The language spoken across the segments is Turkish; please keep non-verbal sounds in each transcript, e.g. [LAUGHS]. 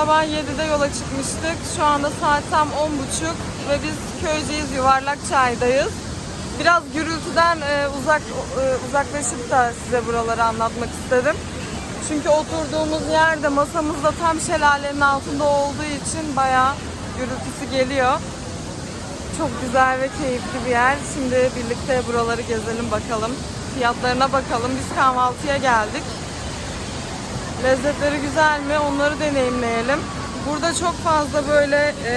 Sabah 7'de yola çıkmıştık. Şu anda saat tam 10.30 ve biz Köyceğiz Yuvarlak Çay'dayız. Biraz gürültüden e, uzak e, uzaklaşıp da size buraları anlatmak istedim. Çünkü oturduğumuz yerde masamız da tam şelalenin altında olduğu için bayağı gürültüsü geliyor. Çok güzel ve keyifli bir yer. Şimdi birlikte buraları gezelim bakalım. Fiyatlarına bakalım. Biz kahvaltıya geldik. Lezzetleri güzel mi? Onları deneyimleyelim. Burada çok fazla böyle e,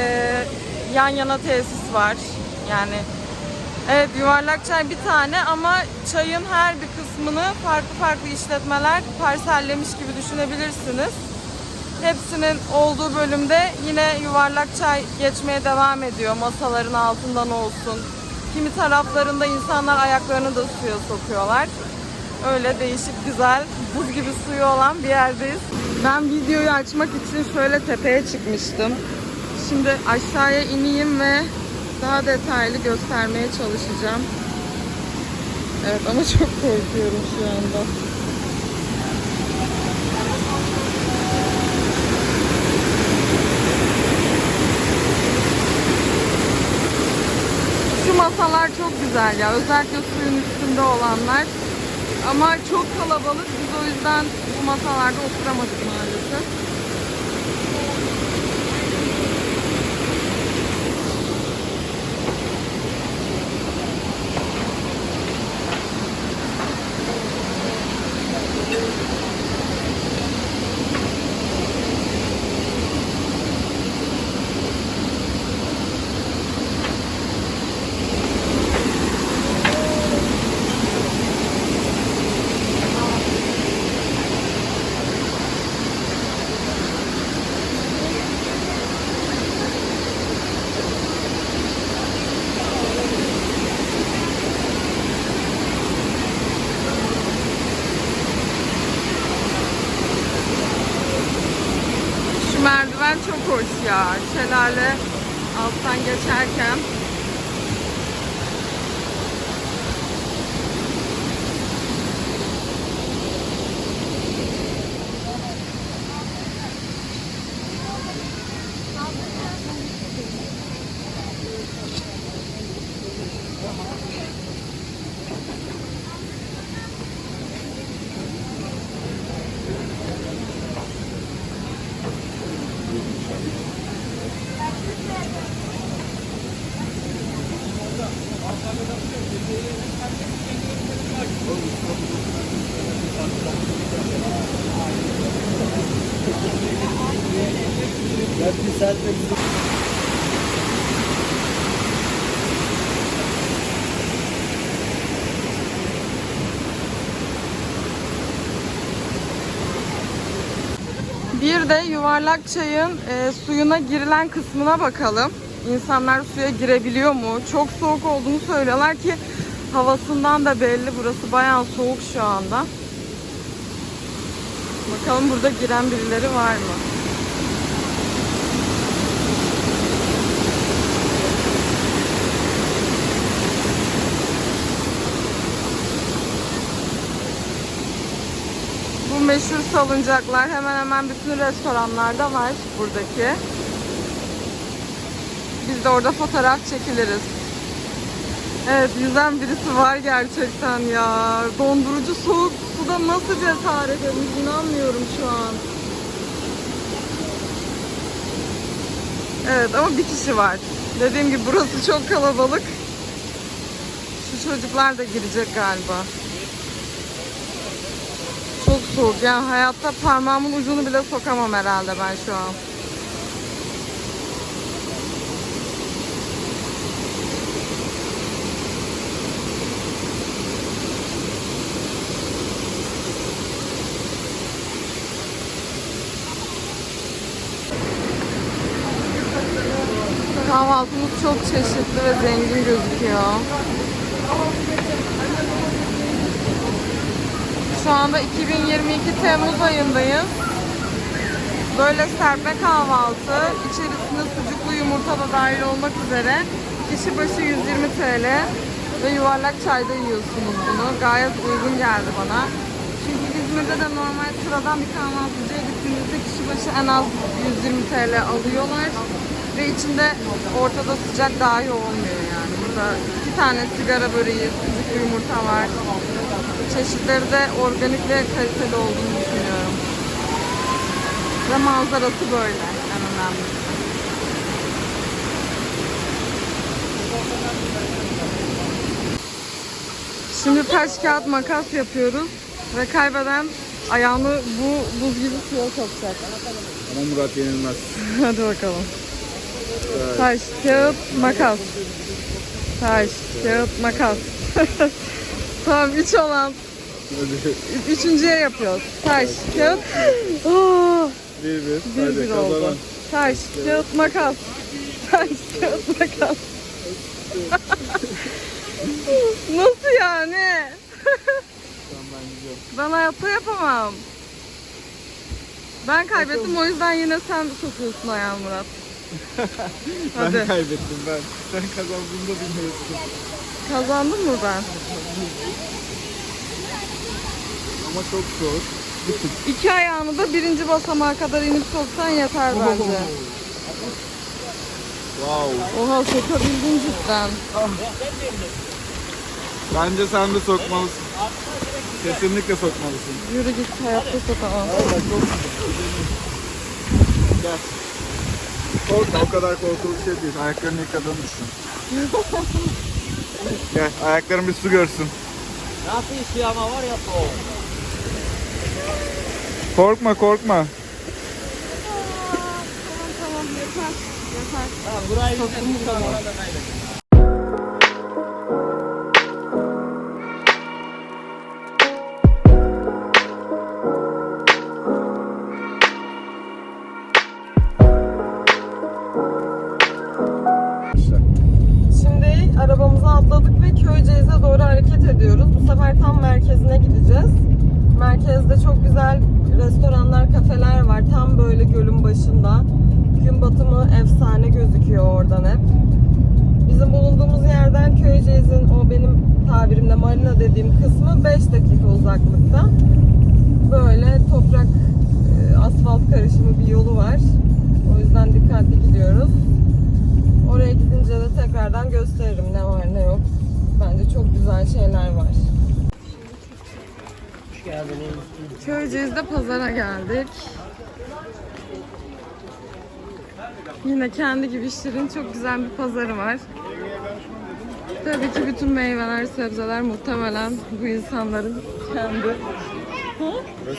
yan yana tesis var. Yani evet yuvarlak çay bir tane ama çayın her bir kısmını farklı farklı işletmeler parsellemiş gibi düşünebilirsiniz. Hepsinin olduğu bölümde yine yuvarlak çay geçmeye devam ediyor. Masaların altından olsun. Kimi taraflarında insanlar ayaklarını da suya sokuyorlar. Öyle değişik güzel buz gibi suyu olan bir yerdeyiz. Ben videoyu açmak için şöyle tepeye çıkmıştım. Şimdi aşağıya ineyim ve daha detaylı göstermeye çalışacağım. Evet ama çok korkuyorum şu anda. Şu masalar çok güzel ya. Özellikle suyun üstünde olanlar. Ama çok kalabalık. Biz o yüzden bu masalarda oturamadık podcast. Saatte gidip Bir de yuvarlak çayın e, suyuna girilen kısmına bakalım. İnsanlar suya girebiliyor mu? Çok soğuk olduğunu söylüyorlar ki havasından da belli. Burası bayağı soğuk şu anda. Bakalım burada giren birileri var mı? Meşhur salıncaklar hemen hemen bütün restoranlarda var buradaki. Biz de orada fotoğraf çekiliriz. Evet yüzen birisi var gerçekten ya. Dondurucu soğuk suda nasıl cesaret etmiş inanmıyorum şu an. Evet ama bir kişi var. Dediğim gibi burası çok kalabalık. Şu çocuklar da girecek galiba. Çok soğuk. Yani hayatta parmağımın ucunu bile sokamam herhalde ben şu an. Kahvaltımız çok çeşitli ve zengin gözüküyor. Şu anda 2022 Temmuz ayındayız. Böyle serpme kahvaltı, içerisinde sucuklu yumurta da dahil olmak üzere kişi başı 120 TL. Ve yuvarlak çayda yiyorsunuz bunu. Gayet uygun geldi bana. Çünkü İzmir'de de normal sıradan bir kahvaltıcıya gittiğinizde kişi başı en az 120 TL alıyorlar. Ve içinde ortada sıcak dahi olmuyor yani. Burada iki tane sigara böreği, sucuklu yumurta var. Çeşitleri de organik ve kaliteli olduğunu düşünüyorum. Ve manzarası böyle en önemlisi. Şimdi taş kağıt makas yapıyoruz ve kaybeden ayağını bu buz gibi suya sokacak. Ama Murat yenilmez. [LAUGHS] Hadi bakalım. Taş, kağıt, makas. Taş, kağıt, makas. [LAUGHS] tamam üç olan. Ü- Üçüncüye yapıyoruz. Taş, kağıt. Oh, bir bir. bir Hadi bir oldu. kazanan. Taş, kağıt, makas. Taş, kağıt, makas. [LAUGHS] Nasıl yani? Tamam ben gidiyorum. Ben hayatta yapamam. Ben kaybettim o yüzden yine sen sokuyorsun ayağını Murat. [LAUGHS] Hadi. Ben kaybettim ben. Sen kazandığında bilmiyorsun. Kazandım mı ben? Ama çok zor. İki ayağını da birinci basamağa kadar inip soksan yeter bence. Wow. Oha sokabildin cidden. Bence sen de sokmalısın. Kesinlikle sokmalısın. Yürü git hayatta sokamam. Gel. Korkma o kadar korkulu bir şey değil. Ayaklarını yıkadığını düşün. [LAUGHS] Gel ayakların bir su görsün. Nasıl istiyor ama var ya soğuk. Korkma korkma. Tamam tamam yeter. Yeter. Tamam burayı Soktum başında. Gün batımı efsane gözüküyor oradan hep. Bizim bulunduğumuz yerden Köyceğiz'in o benim tabirimle marina dediğim kısmı 5 dakika uzaklıkta. Böyle toprak, e, asfalt karışımı bir yolu var. O yüzden dikkatli gidiyoruz. Oraya gidince de tekrardan gösteririm ne var ne yok. Bence çok güzel şeyler var. Köyceğiz'de pazara geldik. Yine kendi gibi işlerin çok güzel bir pazarı var. Tabii ki bütün meyveler, sebzeler muhtemelen bu insanların kendi.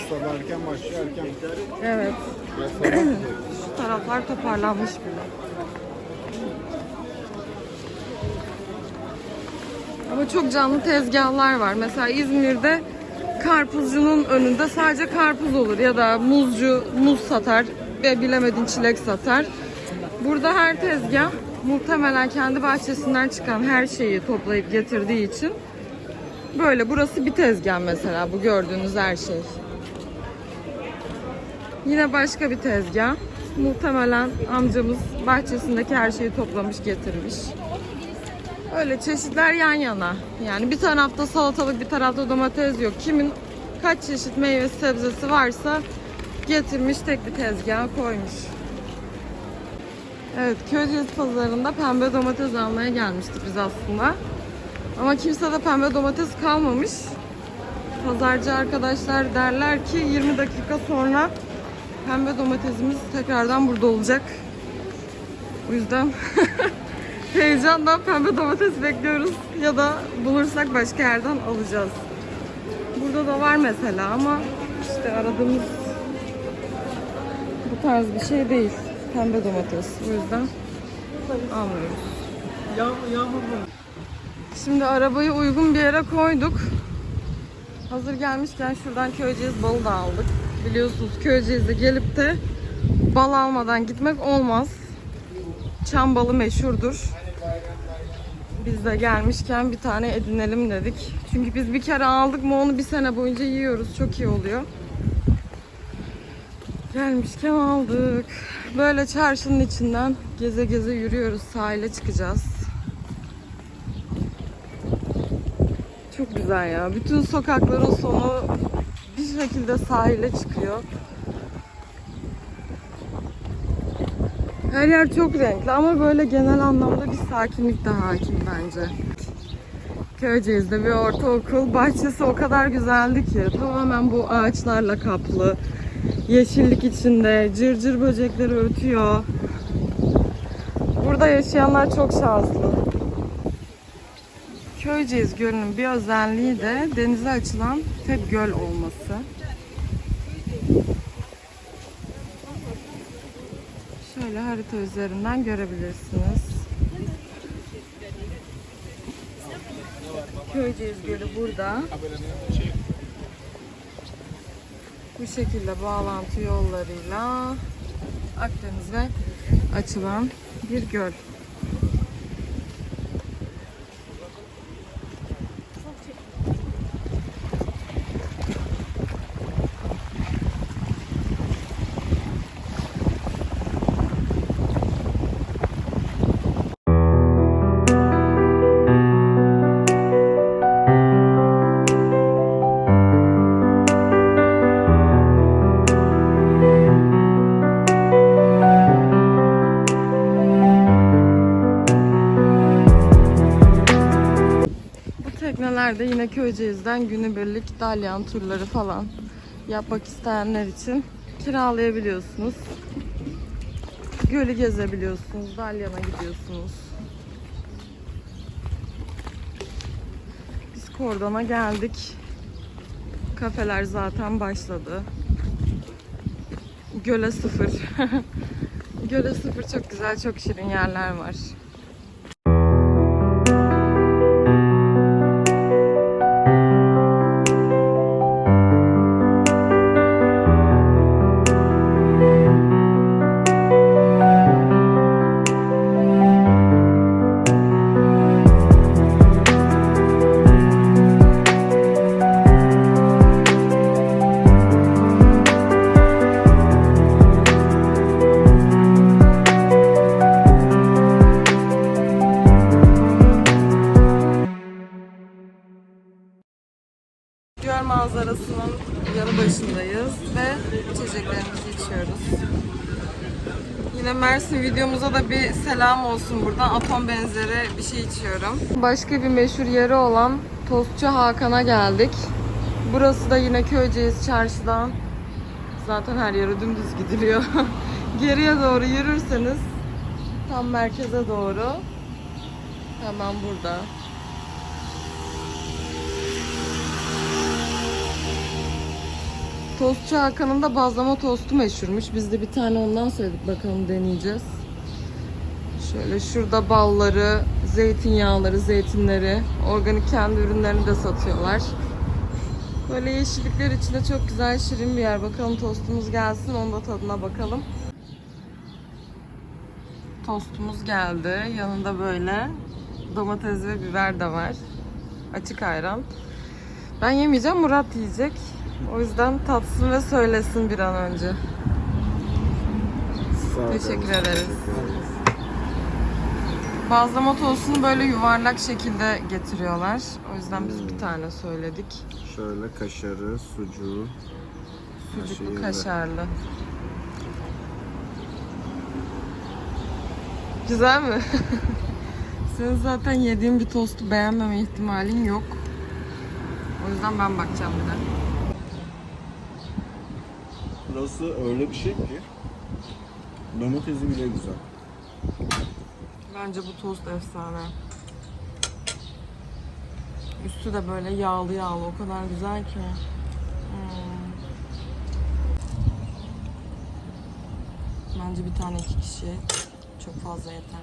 Sabah erken başlıyor erken. Evet, şu [CLEARS THROAT] taraflar toparlanmış bile. Ama çok canlı tezgahlar var. Mesela İzmir'de karpuzcunun önünde sadece karpuz olur ya da muzcu muz satar ve bilemedin çilek satar. Burada her tezgah muhtemelen kendi bahçesinden çıkan her şeyi toplayıp getirdiği için böyle burası bir tezgah mesela bu gördüğünüz her şey. Yine başka bir tezgah. Muhtemelen amcamız bahçesindeki her şeyi toplamış getirmiş. Öyle çeşitler yan yana. Yani bir tarafta salatalık bir tarafta domates yok. Kimin kaç çeşit meyve sebzesi varsa getirmiş tek bir tezgaha koymuş. Evet Köyceğiz pazarında pembe domates almaya gelmiştik biz aslında. Ama kimse de pembe domates kalmamış. Pazarcı arkadaşlar derler ki 20 dakika sonra pembe domatesimiz tekrardan burada olacak. O yüzden [LAUGHS] heyecandan pembe domates bekliyoruz ya da bulursak başka yerden alacağız. Burada da var mesela ama işte aradığımız bu tarz bir şey değil. Pembe domates. O yüzden almıyoruz. Yağmur yağmur Şimdi arabayı uygun bir yere koyduk. Hazır gelmişken şuradan Köyceğiz balı da aldık. Biliyorsunuz Köyceğiz'e gelip de bal almadan gitmek olmaz. Çam balı meşhurdur. Biz de gelmişken bir tane edinelim dedik. Çünkü biz bir kere aldık mı onu bir sene boyunca yiyoruz. Çok iyi oluyor. Gelmişken aldık. Böyle çarşının içinden geze geze yürüyoruz. Sahile çıkacağız. Çok güzel ya. Bütün sokakların sonu bir şekilde sahile çıkıyor. Her yer çok renkli ama böyle genel anlamda bir sakinlik de hakim bence. Köyceğiz'de bir ortaokul bahçesi o kadar güzeldi ki tamamen bu ağaçlarla kaplı. Yeşillik içinde, cırcır böcekleri ötüyor. Burada yaşayanlar çok şanslı. Köyceğiz Gölü'nün bir özelliği de denize açılan tek göl olması. Şöyle harita üzerinden görebilirsiniz. Köyceğiz Gölü burada. Bu şekilde bağlantı yollarıyla Akdeniz'e açılan bir göl. Teknelerde yine Köyceğiz'den günübirlik dalyan turları falan yapmak isteyenler için kiralayabiliyorsunuz. Gölü gezebiliyorsunuz, dalyana gidiyorsunuz. Biz Kordon'a geldik. Kafeler zaten başladı. Göle sıfır. [LAUGHS] Göle sıfır çok güzel, çok şirin yerler var. Manzarasının yanı başındayız ve içeceklerimizi içiyoruz. Yine Mersin videomuza da bir selam olsun buradan. Atom benzeri bir şey içiyorum. Başka bir meşhur yeri olan Tostçu Hakan'a geldik. Burası da yine Köyceğiz çarşıdan. Zaten her yere dümdüz gidiliyor. [LAUGHS] Geriye doğru yürürseniz tam merkeze doğru hemen burada. Tostçu Hakan'ın da bazlama tostu meşhurmuş. Biz de bir tane ondan söyledik. Bakalım deneyeceğiz. Şöyle şurada balları, zeytinyağları, zeytinleri, organik kendi ürünlerini de satıyorlar. Böyle yeşillikler içinde çok güzel şirin bir yer. Bakalım tostumuz gelsin. Onun da tadına bakalım. Tostumuz geldi. Yanında böyle domates ve biber de var. Açık ayran. Ben yemeyeceğim. Murat yiyecek. O yüzden tatsın ve söylesin bir an önce. Teşekkür ederiz. Bazlama tostunu böyle yuvarlak şekilde getiriyorlar. O yüzden biz bir tane söyledik. Şöyle kaşarı, sucuğu. Sucuklu kaşarlı. Güzel mi? [LAUGHS] Senin zaten yediğin bir tostu beğenmeme ihtimalin yok. O yüzden ben bakacağım bir de. Burası öyle bir şey ki domatesi bile güzel. Bence bu tost efsane. Üstü de böyle yağlı yağlı o kadar güzel ki. Hmm. Bence bir tane iki kişi çok fazla yeter.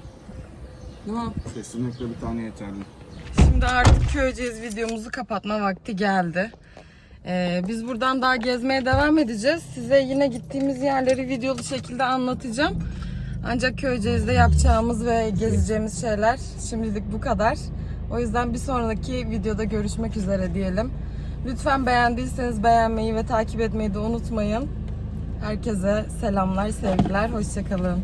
Değil mi? Kesinlikle bir tane yeterli. Şimdi artık Köyceğiz videomuzu kapatma vakti geldi. Ee, biz buradan daha gezmeye devam edeceğiz. Size yine gittiğimiz yerleri videolu şekilde anlatacağım. Ancak Köyceğiz'de yapacağımız ve gezeceğimiz şeyler şimdilik bu kadar. O yüzden bir sonraki videoda görüşmek üzere diyelim. Lütfen beğendiyseniz beğenmeyi ve takip etmeyi de unutmayın. Herkese selamlar, sevgiler, hoşçakalın.